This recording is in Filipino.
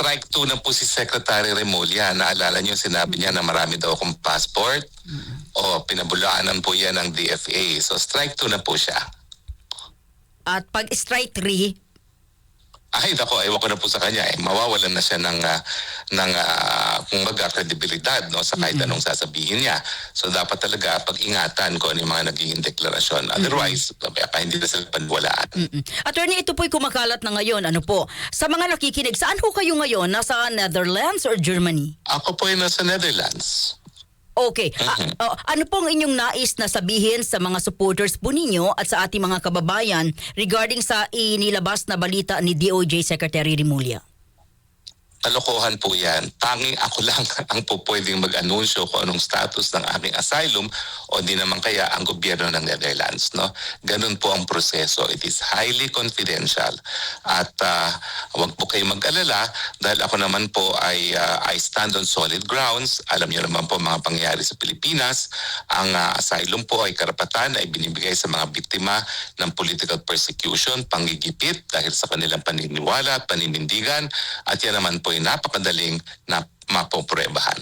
strike 2 na po si Secretary Remulla. Naalala niyo, sinabi niya na marami daw akong passport. O pinabulaanan po yan ng DFA. So strike 2 na po siya. At pag strike 3, Ay, nako, ewan ko na po sa kanya. Eh, mawawalan na siya ng, ah, ng uh, kumbaga, kredibilidad no, sa kahit anong sasabihin niya. So, dapat talaga pag-ingatan ko ano yung mga naging deklarasyon. Otherwise, baka hindi na sila paniwalaan. Mm. Attorney, ito po'y kumakalat na ngayon. Ano po? Sa mga nakikinig, saan ho kayo ngayon? Nasa Netherlands or Germany? Ako po ay nasa Netherlands. Okay. A- oh, ano pong inyong nais na sabihin sa mga supporters po ninyo at sa ating mga kababayan regarding sa inilabas na balita ni DOJ Secretary Rimulya? Kalokohan po yan. Tanging ako lang ang po pwedeng mag-anunsyo kung anong status ng aking asylum o di naman kaya ang gobyerno ng Netherlands. No? Ganun po ang proseso. It is highly confidential. At ah, huwag po kayo mag-alala dahil ako naman po ay ah, I stand on solid grounds. Alam niyo naman po mga pangyayari sa Pilipinas. Ang ah, asylum po ay karapatan na ibinibigay sa mga biktima ng political persecution, panggigipit dahil sa kanilang paniniwala paninindigan at yan naman po ay napakadaling na mapopruebahan.